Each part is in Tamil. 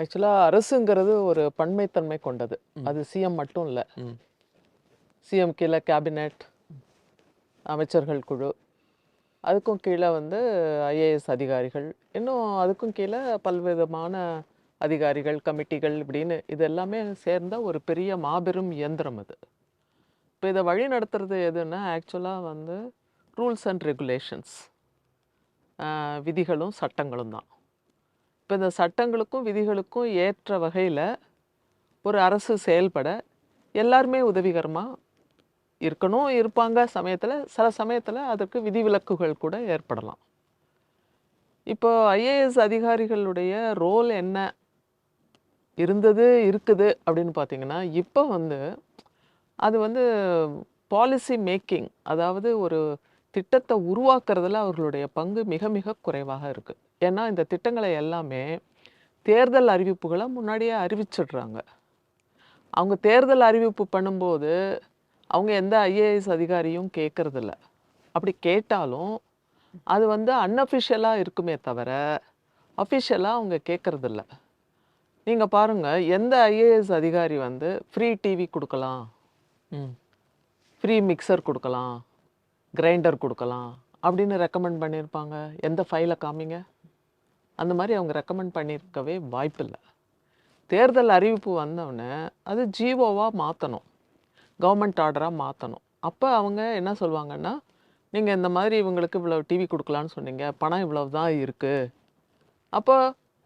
ஆக்சுவலாக அரசுங்கிறது ஒரு பன்மைத்தன்மை கொண்டது. அது சிஎம் மட்டும் இல்லை. சிஎம் கீழே கேபினெட் அமைச்சர்கள் குழு அதுக்கும் கீழே வந்து ஐஏஎஸ் அதிகாரிகள் இன்னும் அதுக்கும் கீழே பல்விதமான அதிகாரிகள் கமிட்டிகள் இப்படின்னு இது எல்லாமே சேர்ந்த ஒரு பெரிய மாபெரும் இயந்திரம் இது இப்போ இதை வழி நடத்துறது எதுன்னா ஆக்சுவலாக வந்து ரூல்ஸ் அண்ட் ரெகுலேஷன்ஸ் விதிகளும் சட்டங்களும் தான். இப்போ இந்த சட்டங்களுக்கும் விதிகளுக்கும் ஏற்ற வகையில் ஒரு அரசு செயல்பட எல்லாருமே உதவிகரமாக இருக்கணும் இருப்பாங்க. சமயத்தில் சில சமயத்தில் அதற்கு விதிவிலக்குகள் கூட ஏற்படலாம். இப்போ ஐஏஎஸ் அதிகாரிகளுடைய ரோல் என்ன? இருந்தது இருக்குது அப்படின்னு பார்த்தீங்கன்னா இப்போ வந்து அது வந்து பாலிசி மேக்கிங் அதாவது ஒரு திட்டத்தை உருவாக்குறதுல அவர்களுடைய பங்கு மிக மிக குறைவாக இருக்குது ஏன்னா இந்த திட்டங்களை எல்லாமே தேர்தல் அறிவிப்புகளை முன்னாடியே அறிவிச்சிடுறாங்க. அவங்க தேர்தல் அறிவிப்பு பண்ணும்போது அவங்க எந்த ஐஏஎஸ் அதிகாரியும் கேட்குறதில்ல அப்படி கேட்டாலும் அது வந்து அன்அஃபிஷியலாக இருக்குமே தவிர அஃபிஷியலாக அவங்க கேட்குறதில்ல நீங்கள் பாருங்கள் எந்த ஐஏஎஸ் அதிகாரி வந்து ஃப்ரீ டிவி கொடுக்கலாம். ம். ஃப்ரீ மிக்சர் கொடுக்கலாம். கிரைண்டர் கொடுக்கலாம் அப்படின்னு ரெக்கமெண்ட் பண்ணியிருப்பாங்க. எந்த ஃபைலை காமிங்க? அந்த மாதிரி அவங்க ரெக்கமெண்ட் பண்ணியிருக்கவே வாய்ப்பில்லை. தேர்தல் அறிவிப்பு வந்தவுடனே அது ஜிஓவாக மாற்றணும் கவர்மெண்ட் ஆர்டராக மாற்றணும் அப்போ அவங்க என்ன சொல்லுவாங்கன்னா நீங்கள் இந்த மாதிரி இவங்களுக்கு இவ்வளோ டிவி கொடுக்கலான்னு சொன்னீங்க. பணம் இவ்வளவு தான் இருக்குது அப்போ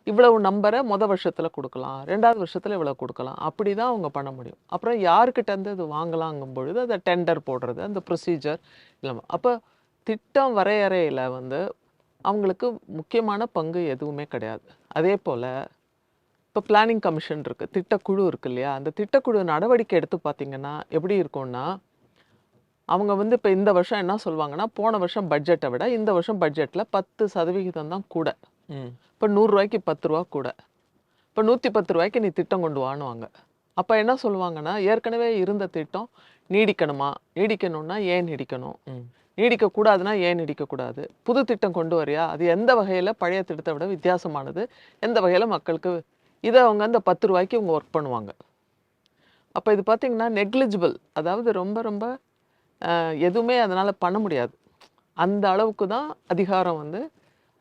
இவ்வளவு நம்பரை முத வருஷத்தில் கொடுக்கலாம் ரெண்டாவது வருஷத்தில் இவ்வளோ கொடுக்கலாம். அப்படி தான் அவங்க பண்ண முடியும். அப்புறம் யாருக்கிட்டேருந்து இது வாங்கலாங்கும் பொழுது அதை டெண்டர் போடுறது அந்த ப்ரொசீஜர் இல்லாமல் அப்போ திட்டம் வரையறையில் வந்து அவங்களுக்கு முக்கியமான பங்கு எதுவுமே கிடையாது. அதே போல் இப்போ பிளானிங் கமிஷன் இருக்குது திட்டக்குழு இருக்கு இல்லையா? அந்த திட்டக்குழு நடவடிக்கை எடுத்து பார்த்தீங்கன்னா எப்படி இருக்கும்னா அவங்க வந்து இப்போ இந்த வருஷம் என்ன சொல்லுவாங்கன்னா போன வருஷம் பட்ஜெட்டை விட இந்த வருஷம் பட்ஜெட்டில் பத்து சதவிகிதம் தான் கூட. இப்போ நூறுரூவாய்க்கு பத்து ரூபா கூட. இப்போ நூற்றி பத்து ரூபாய்க்கு நீ திட்டம் கொண்டு வாணுவாங்க அப்போ என்ன சொல்லுவாங்கன்னா ஏற்கனவே இருந்த திட்டம் நீடிக்கணுமா? நீடிக்கணும்னா ஏன் நீடிக்கணும்? நீடிக்கக்கூடாதுன்னா ஏன் நீடிக்கக்கூடாது? புது திட்டம் கொண்டு வரியா? அது எந்த வகையில் பழைய திட்டத்தை விட வித்தியாசமானது? எந்த வகையில் மக்களுக்கு இதை அவங்க அந்த பத்து ரூபாய்க்கு அவங்க ஒர்க் பண்ணுவாங்க. அப்போ இது பார்த்தீங்கன்னா நெக்லிஜிபிள் அதாவது ரொம்ப ரொம்ப எதுவுமே அதனால் பண்ண முடியாது. அந்த அளவுக்கு தான் அதிகாரம் வந்து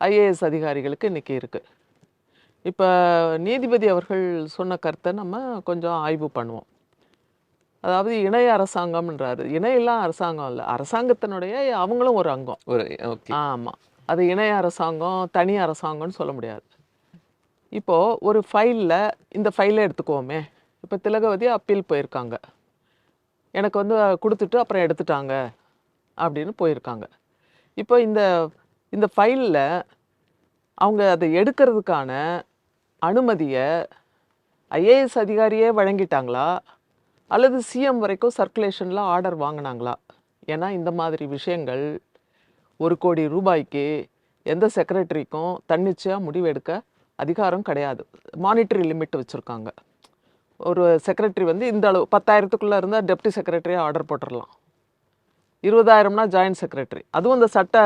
ஐஏஎஸ் அதிகாரிகளுக்கு இன்றைக்கி இருக்குது இப்போ நீதிபதி அவர்கள் சொன்ன கருத்தை நம்ம கொஞ்சம் ஆய்வு பண்ணுவோம். அதாவது இணைய அரசாங்கம்ன்றாரு. இணையெல்லாம் அரசாங்கம் இல்லை. அரசாங்கத்தினுடைய அவங்களும் ஒரு அங்கம். ஒரு ஆமாம் அது இணைய அரசாங்கம் தனி அரசாங்கம்னு சொல்ல முடியாது. இப்போது ஒரு ஃபைலில் இந்த ஃபைலை எடுத்துக்குவோமே. இப்போ திலகவதி அப்பீல் போயிருக்காங்க. எனக்கு வந்து கொடுத்துட்டு அப்புறம் எடுத்துட்டாங்க. அப்படின்னு போயிருக்காங்க. இப்போ இந்த இந்த ஃபைலில் அவங்க அதை எடுக்கிறதுக்கான அனுமதியை ஐஏஎஸ் அதிகாரியே வழங்கிட்டாங்களா? அல்லது சிஎம் வரைக்கும் சர்க்குலேஷனில் ஆர்டர் வாங்கினாங்களா? ஏன்னா இந்த மாதிரி விஷயங்கள் ஒரு கோடி ரூபாய்க்கு எந்த செக்ரட்டரிக்கும் தன்னிச்சையாக முடிவெடுக்க அதிகாரம் கிடையாது. மானிட்டரி லிமிட் வச்சுருக்காங்க. ஒரு செக்ரட்டரி வந்து இந்த அளவு பத்தாயிரத்துக்குள்ளே இருந்தால் டெப்டி செக்ரட்டரியாக ஆர்டர் போட்டுடலாம் இருபதாயிரம்னா ஜாயின்ட் செக்ரட்டரி அதுவும் இந்த சட்ட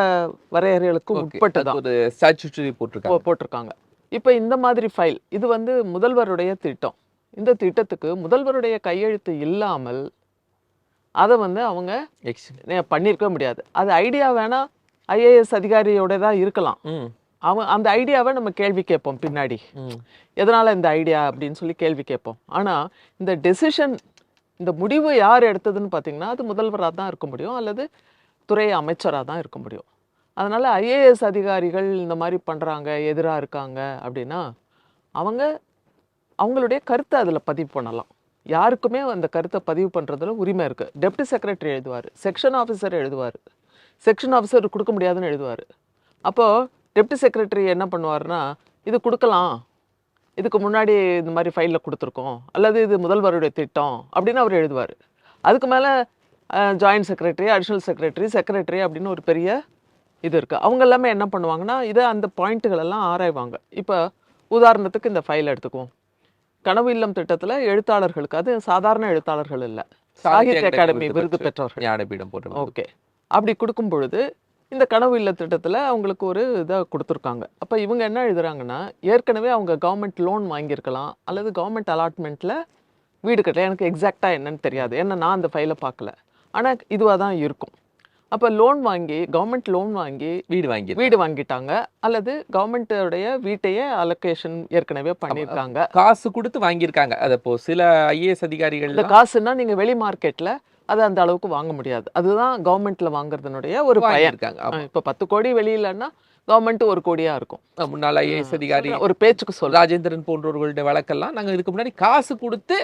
வரையறைகளுக்கு உட்பட்டு தான் ஒரு ஸ்டாச்சுட்டரி போட்டிருக்காங்க. போட்டிருக்காங்க. இப்போ இந்த மாதிரி ஃபைல் இது வந்து முதல்வருடைய திட்டம். இந்த திட்டத்துக்கு முதல்வருடைய கையெழுத்து இல்லாமல் அதை வந்து அவங்க பண்ணியிருக்க முடியாது. அது ஐடியா வேணா ஐஏஎஸ் அதிகாரியோட தான் இருக்கலாம். ம். அவன் அந்த ஐடியாவை நம்ம கேள்வி கேட்போம் பின்னாடி. எதனால் இந்த ஐடியா அப்படின்னு சொல்லி கேள்வி கேட்போம். ஆனால் இந்த டெசிஷன் இந்த முடிவு யார் எடுத்ததுன்னு பார்த்தீங்கன்னா அது முதல்வராக தான் இருக்க முடியும் அல்லது துறை அமைச்சராக தான் இருக்க முடியும். அதனால் ஐஏஎஸ் அதிகாரிகள் இந்த மாதிரி பண்ணுறாங்க எதிராக இருக்காங்க அப்படின்னா அவங்க அவங்களுடைய கருத்தை அதில் பதிவு பண்ணலாம். யாருக்குமே அந்த கருத்தை பதிவு பண்ணுறதுல உரிமை இருக்குது டெப்டி செக்ரட்டரி எழுதுவார் செக்ஷன் ஆஃபீஸர் எழுதுவார் செக்ஷன் ஆஃபீஸர் கொடுக்க முடியாதுன்னு எழுதுவார். அப்போது டெப்டி செக்ரட்டரி என்ன பண்ணுவார்னா இது கொடுக்கலாம் இதுக்கு முன்னாடி இந்த மாதிரி ஃபைலில் கொடுத்துருக்கோம். அல்லது இது முதல்வருடைய திட்டம் அப்படின்னு அவர் எழுதுவார். அதுக்கு மேலே joint secretary additional secretary secretary அப்படின்னு ஒரு பெரிய இது இருக்குது அவங்க எல்லாமே என்ன பண்ணுவாங்கன்னா இதை அந்த பாயிண்ட்டுகள் எல்லாம் ஆராய்வாங்க. இப்போ உதாரணத்துக்கு இந்த ஃபைல் எடுத்துக்குவோம். கனவு இல்லம் திட்டத்தில் எழுத்தாளர்களுக்கு அது சாதாரண எழுத்தாளர்கள் இல்லை. சாகித்ய அகாடமி விருது பெற்றவர்கள். ஓகே. அப்படி கொடுக்கும் பொழுது இந்த கனவு இல்ல திட்டத்தில் அவங்களுக்கு ஒரு இதை கொடுத்துருக்காங்க. அப்போ இவங்க என்ன எழுதுறாங்கன்னா ஏற்கனவே அவங்க கவர்மெண்ட் லோன் வாங்கியிருக்கலாம் அல்லது கவர்மெண்ட் அலாட்மெண்ட்டில் வீடு கட்டல. எனக்கு எக்ஸாக்டாக என்னன்னு தெரியாது. ஏன்னா நான் அந்த ஃபைலை பார்க்கல. ஆனால் இதுவாக தான் இருக்கும். அப்போ லோன் வாங்கி கவர்மெண்ட் லோன் வாங்கி வீடு வாங்கி வீடு வாங்கிட்டாங்க. அல்லது கவர்மெண்ட்டோடைய வீட்டையே அலோகேஷன் ஏற்கனவே பண்ணியிருக்காங்க. காசு கொடுத்து வாங்கியிருக்காங்க. அது இப்போ சில ஐஏஎஸ் அதிகாரிகள் காசுன்னா நீங்கள் வெளி மார்க்கெட்டில் அதை அந்த அளவுக்கு வாங்க முடியாது. அதுதான் கவர்மெண்ட்ல வாங்குறதுனுடைய ஒரு பயன் ஆமா. இப்போ பத்து கோடி வெளியிலன்னா கவர்மெண்ட் ஒரு கோடியா இருக்கும். முன்னாள் ஐஏஎஸ் அதிகாரி ஒரு பேச்சுக்கு சொல்றேன். ராஜேந்திரன் போன்றவர்களுடைய வழக்கெல்லாம் நாங்க இதுக்கு முன்னாடி காசு கொடுத்து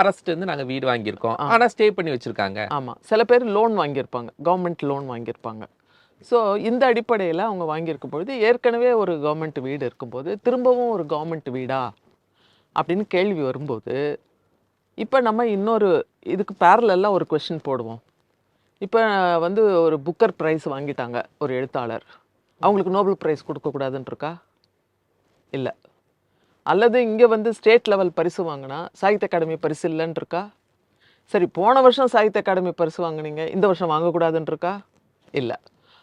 அரஸ்ட் இருந்து நாங்க வீடு வாங்கியிருக்கோம். ஆனா ஸ்டே பண்ணி வச்சிருக்காங்க. ஆமா. சில பேர் லோன் வாங்கியிருப்பாங்க. கவர்மெண்ட் லோன் வாங்கியிருப்பாங்க. ஸோ இந்த அடிப்படையில் அவங்க வாங்கியிருக்கும் பொழுது ஏற்கனவே ஒரு கவர்மெண்ட் வீடு இருக்கும்போது திரும்பவும் ஒரு கவர்மெண்ட் வீடா அப்படின்னு கேள்வி வரும்போது இப்போ நம்ம இன்னொரு இதுக்கு பேரலெல்லாம் ஒரு கொஷின் போடுவோம். இப்போ வந்து ஒரு புக்கர் ப்ரைஸ் வாங்கிட்டாங்க ஒரு எழுத்தாளர். அவங்களுக்கு நோபல் ப்ரைஸ் கொடுக்கக்கூடாதுன்னு இருக்கா இல்லை. அல்லது இங்கே வந்து ஸ்டேட் லெவல் பரிசு வாங்கினா சாகித்ய அகாடமி பரிசு இல்லைன்னு இருக்கா சரி போன வருஷம் சாகித்ய அகாடமி பரிசு வாங்குனீங்க இந்த வருஷம் வாங்கக்கூடாதுன்னு இருக்கா இல்லை.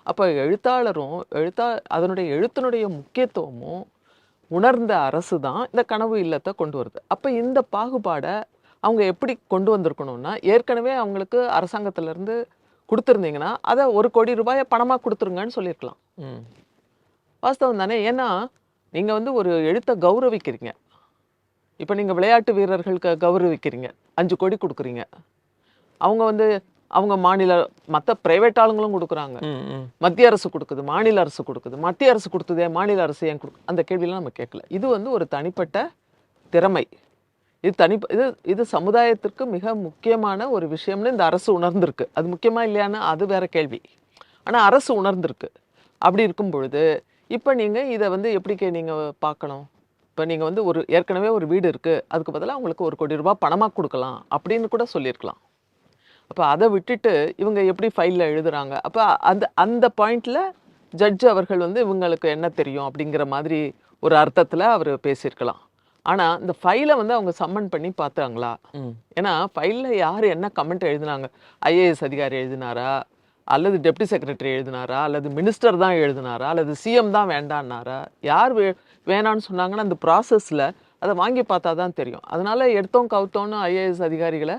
அப்போ எழுத்தாளரும் எழுத்தா அதனுடைய எழுத்தினுடைய முக்கியத்துவமும் உணர்ந்த அரசு தான் இந்த கனவு இல்லத்தை கொண்டு வருது. அப்போ இந்த பாகுபாடை அவங்க எப்படி கொண்டு வந்திருக்கணும்னா ஏற்கனவே அவங்களுக்கு அரசாங்கத்திலேருந்து கொடுத்துருந்தீங்கன்னா அதை ஒரு கோடி ரூபாயை பணமாக கொடுத்துருங்கன்னு சொல்லியிருக்கலாம். ம். வாஸ்தவம் தானே? ஏன்னா நீங்கள் வந்து ஒரு எழுத்தை கௌரவிக்கிறீங்க. இப்போ நீங்கள் விளையாட்டு வீரர்களுக்கு கௌரவிக்கிறீங்க. அஞ்சு கோடி கொடுக்குறீங்க. அவங்க வந்து அவங்க மாநில மற்ற பிரைவேட் ஆளுங்களும் கொடுக்குறாங்க. மத்திய அரசு கொடுக்குது மாநில அரசு கொடுக்குது. மத்திய அரசு கொடுத்ததே மாநில அரசு ஏன் கொடுக்கு அந்த கேள்வியெல்லாம் நம்ம கேட்கல. இது வந்து ஒரு தனிப்பட்ட திறமை. இது தனி இது இது சமுதாயத்திற்கு மிக முக்கியமான ஒரு விஷயம்னு இந்த அரசு உணர்ந்திருக்கு. அது முக்கியமாக இல்லையான்னு அது வேற கேள்வி. ஆனால் அரசு உணர்ந்திருக்கு. அப்படி இருக்கும் பொழுது இப்போ நீங்கள் இதை வந்து எப்படி நீங்கள் பார்க்கணும்? இப்போ நீங்கள் வந்து ஒரு ஏற்கனவே ஒரு வீடு இருக்குது அதுக்கு பதிலாக உங்களுக்கு ஒரு கோடி ரூபாய் பணமாக கொடுக்கலாம் அப்படின்னு கூட சொல்லியிருக்கலாம். அப்போ அதை விட்டுட்டு இவங்க எப்படி ஃபைலில் எழுதுறாங்க? அப்போ அந்த அந்த பாயிண்டில் ஜட்ஜ் அவர்கள் வந்து இவங்களுக்கு என்ன தெரியும் அப்படிங்கிற மாதிரி ஒரு அர்த்தத்தில் அவர் பேசியிருக்கலாம். ஆனால் இந்த ஃபைலை வந்து அவங்க சம்மன் பண்ணி பார்த்தாங்களா? ம். ஏன்னா ஃபைலில் யார் என்ன கமெண்ட் எழுதினாங்க? ஐஏஎஸ் அதிகாரி எழுதினாரா? அல்லது டெப்டி செக்ரட்டரி எழுதினாரா? அல்லது மினிஸ்டர் தான் எழுதினாரா? அல்லது சிஎம் தான் வேண்டான்னாரா? யார் வே வேணான்னு சொன்னாங்கன்னா அந்த ப்ராசஸில் அதை வாங்கி பார்த்தா தான் தெரியும். அதனால எடுத்தோம் கவுத்தோன்னு ஐஏஎஸ் அதிகாரிகளை